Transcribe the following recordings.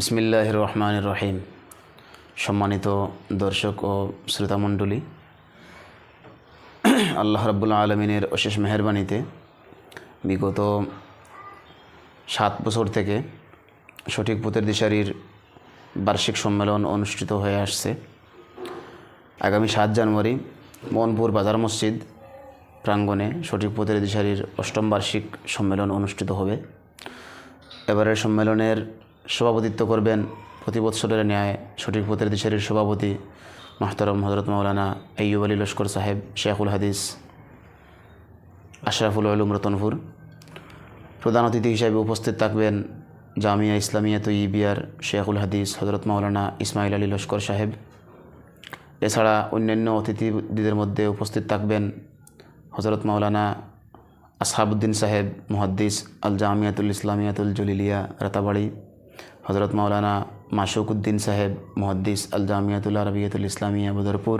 বিসমিল্লাহ রহমান রহিম সম্মানিত দর্শক ও শ্রোতামণ্ডলী, আল্লাহ রাব্বুল আলমিনের অশেষ মেহরবানিতে বিগত সাত বছর থেকে সঠিক পথের দিশারির বার্ষিক সম্মেলন অনুষ্ঠিত হয়ে আসছে। আগামী সাত জানুয়ারি মোহনপুর বাজার মসজিদ প্রাঙ্গণে সঠিক পথের দিশারির অষ্টম বার্ষিক সম্মেলন অনুষ্ঠিত হবে। এবারের সম্মেলনের সভাপতিত্ব করবেন প্রতি বৎসরের ন্যায় সঠিক পথের দিশারির সভাপতি মাহতারম হজরত মৌলানা আইয়ুব আলী লস্কর সাহেব শেখুল হাদিস, আশরাফুল আলম রতনপুর। প্রধান অতিথি হিসেবে উপস্থিত থাকবেন জামিয়া ইসলামিয়া তৈবিয়ার শেখুল হাদিস হজরত মৌলানা ইসমাইল আলী লস্কর সাহেব। এছাড়া অন্যান্য অতিথিদের মধ্যে উপস্থিত থাকবেন হজরত মৌলানা আসহাবুদ্দিন সাহেব, মুহাদ্দিস আল জামিয়াতুল ইসলামিয়াতুল জলিলিয়া রাতাবাড়ি। হজরত মৌলানা মাসুক উদ্দিন সাহেব, মহদ্দিস আল জামিয়াতুল আরবিয়াতুল ইসলামিয়া, বদরপুর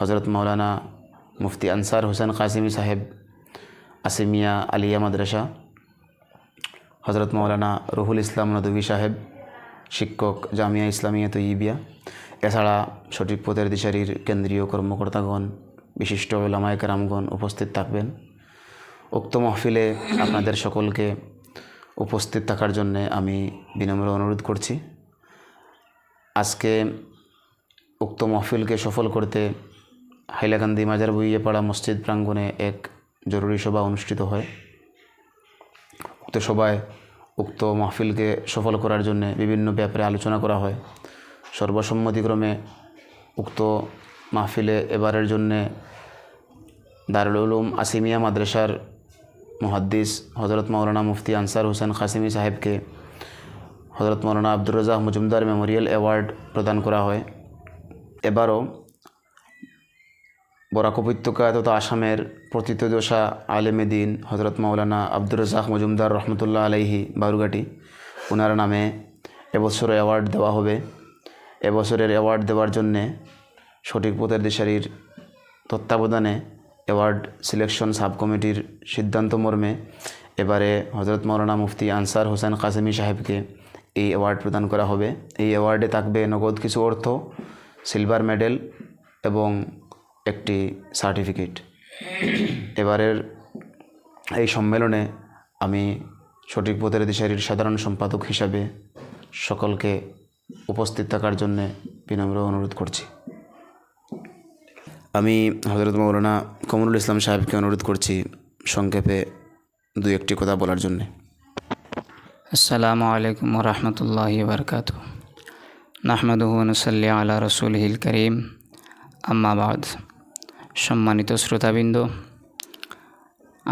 হজরত মৌলানা মুফতি আনসার হোসেন কাসিমি সাহেব, আসিমিয়া আলিয়া মাদ্রাসা হজরত মৌলানা রুহুল ইসলাম নদী সাহেব, শিক্ষক জামিয়া ইসলামিয়া তৈবিয়া এছাড়া সঠিক পথের দিশারির কেন্দ্রীয় কর্মকর্তাগণ, বিশিষ্ট ওলামায় রামগণ উপস্থিত থাকবেন। উক্ত মহফিলে আপনাদের সকলকে উপস্থিত থাকার জন্যে আমি বিনম্র অনুরোধ করছি। আজকে উক্ত মহফিলকে সফল করতে হাইলাকান্দি মাজার বইয়েপাড়া মসজিদ প্রাঙ্গণে এক জরুরি সভা অনুষ্ঠিত হয়। উক্ত সভায় উক্ত মাহফিলকে সফল করার জন্য বিভিন্ন ব্যাপারে আলোচনা করা হয়। সর্বসম্মতিক্রমে উক্ত মাহফিলে এবারের জন্যে দারুল উলুম আসিমিয়া মাদ্রাসার মুহাদ্দিস হজরত মৌলানা মুফতি আনসার হোসেন কাসিমি সাহেবকে হজরত মৌলানা আব্দুর রাজাক মজুমদার মেমোরিয়াল অ্যাওয়ার্ড প্রদান করা হয়। এবারও বরাক উপত্যকা তথা আসামের প্রথিতদশা আলেমে দিন হজরত মৌলানা আব্দুর রাজাক মজুমদার রহমতুল্লাহ আলাইহি বারুগাটি ওনার নামে এবছর অ্যাওয়ার্ড দেওয়া হবে। এবছরের অ্যাওয়ার্ড দেওয়ার জন্যে সঠিক পথের দিশারির তত্ত্বাবধানে অ্যাওয়ার্ড সিলেকশন সাব কমিটির সিদ্ধান্ত মর্মে এবারে হজরত মৌলানা মুফতি আনসার হোসেন কাসেমি সাহেবকে এই অ্যাওয়ার্ড প্রদান করা হবে। এই অ্যাওয়ার্ডে থাকবে নগদ কিছু অর্থ, সিলভার মেডেল এবং একটি সার্টিফিকেট। এবারের এই সম্মেলনে আমি সঠিক পথের দিশারির সাধারণ সম্পাদক হিসাবে সকলকে উপস্থিত থাকার জন্যে বিনম্র অনুরোধ করছি। আমি হজরত মৌলানা কমরুল ইসলাম সাহেবকে অনুরোধ করছি সংক্ষেপে দু একটি কথা বলার জন্যে। আসসালামু আলাইকুম রহমতুল্লাহ বরকাত নাহমদুহনসল্লি আলা রসুলহিল করিম। আম্মাবাদ সম্মানিত শ্রোতাবৃন্দ,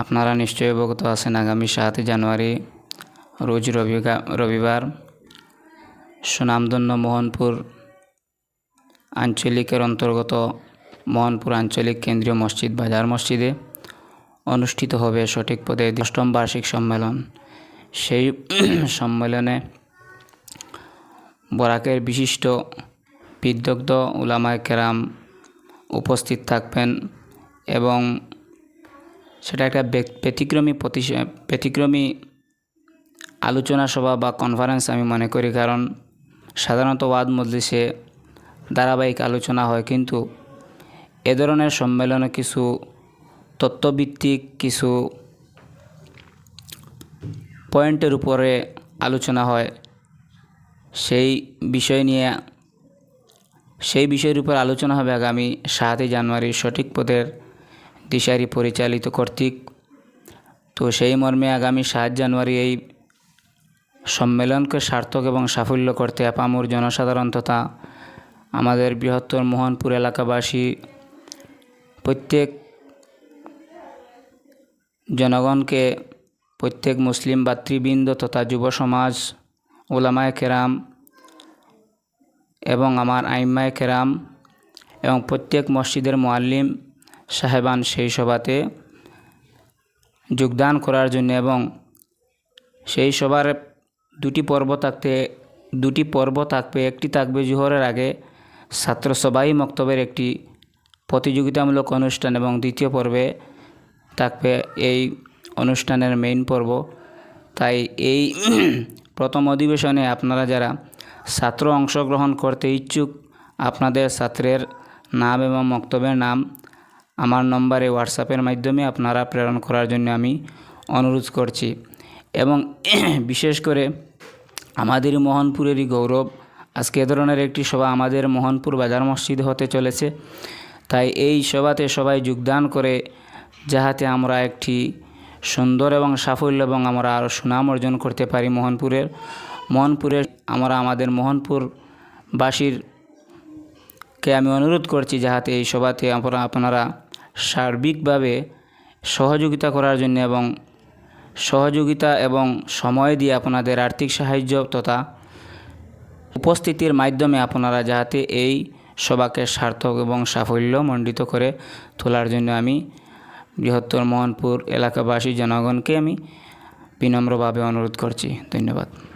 আপনারা নিশ্চয়ই অবগত আছেন আগামী সাত জানুয়ারি, রোজ রবিবার সুনামধন্য মোহনপুর আঞ্চলিকের অন্তর্গত মোহনপুর আঞ্চলিক কেন্দ্রীয় মসজিদ বাজার মসজিদে অনুষ্ঠিত হবে সঠিক পদে অষ্টম বার্ষিক সম্মেলন। সেই সম্মেলনে বরাকের বিশিষ্ট বিদগ্ধ উলামায় কেরাম উপস্থিত থাকবেন এবং সেটা একটা ব্যতিক্রমী প্রতিস- ব্যতিক্রমী আলোচনা সভা বা কনফারেন্স আমি মনে করি। কারণ সাধারণত ওয়াদ মজলিসে ধারাবাহিক আলোচনা হয়, কিন্তু এ ধরনের সম্মেলনে কিছু তত্ত্বভিত্তিক, কিছু পয়েন্টের উপরে আলোচনা হয়। সেই বিষয় নিয়ে, সেই বিষয়ের উপর আলোচনা হবে আগামী সাতই জানুয়ারি সঠিক পদের দিশারি পরিচালিত কর্তৃক। তো সেই মর্মে আগামী সাত জানুয়ারি এই সম্মেলনকে সার্থক এবং সাফল্য করতে আপামুর জনসাধারণ তথা আমাদের বৃহত্তর মোহনপুর এলাকাবাসী প্রত্যেক জনগণকে, প্রত্যেক মুসলিম ভাতৃবৃন্দ তথা যুব সমাজ, ওলামায় কেরাম এবং আমার আইম্মায় কেরাম এবং প্রত্যেক মসজিদের মোয়াল্লিম সাহেবান সেই সভাতে যোগদান করার জন্য এবং সেই সভার দুটি পর্ব থাকতে, দুটি পর্ব থাকবে, একটি থাকবে জোহরের আগে ছাত্র সবাই মক্তবের একটি প্রতিযোগিতামূলক অনুষ্ঠান এবং দ্বিতীয় পর্বে থাকবে এই অনুষ্ঠানের মেইন পর্ব। তাই এই প্রথম অধিবেশনে আপনারা যারা ছাত্র অংশগ্রহণ করতে ইচ্ছুক, আপনাদের ছাত্রের নাম এবং বক্তব্যের নাম আমার নম্বরে হোয়াটসঅ্যাপের মাধ্যমে আপনারা প্রেরণ করার জন্য আমি অনুরোধ করছি। এবং বিশেষ করে আমাদের মোহনপুরেরই গৌরব, আজকে এ ধরনের একটি সভা আমাদের মোহনপুর বাজার মসজিদ হতে চলেছে। তাই এই সভাতে সবাই যোগদান করে যাহাতে আমরা একটি সুন্দর এবং সাফল্য এবং আমরা আরও সুনাম অর্জন করতে পারি মোহনপুরের। মোহনপুরের আমরা আমাদের মোহনপুরবাসীর কে আমি অনুরোধ করছি যাহাতে এই সভাতে আমরা আপনারা সার্বিকভাবে সহযোগিতা করার জন্য এবং সহযোগিতা এবং সময় দিয়ে আপনাদের আর্থিক সাহায্য তথা উপস্থিতির মাধ্যমে আপনারা যাহাতে এই সভাকে সার্থক এবং সাফল্য মণ্ডিত করে তোলার জন্য আমি বৃহত্তর মোহনপুর এলাকাবাসী জনগণকে আমি বিনম্রভাবে অনুরোধ করছি। ধন্যবাদ।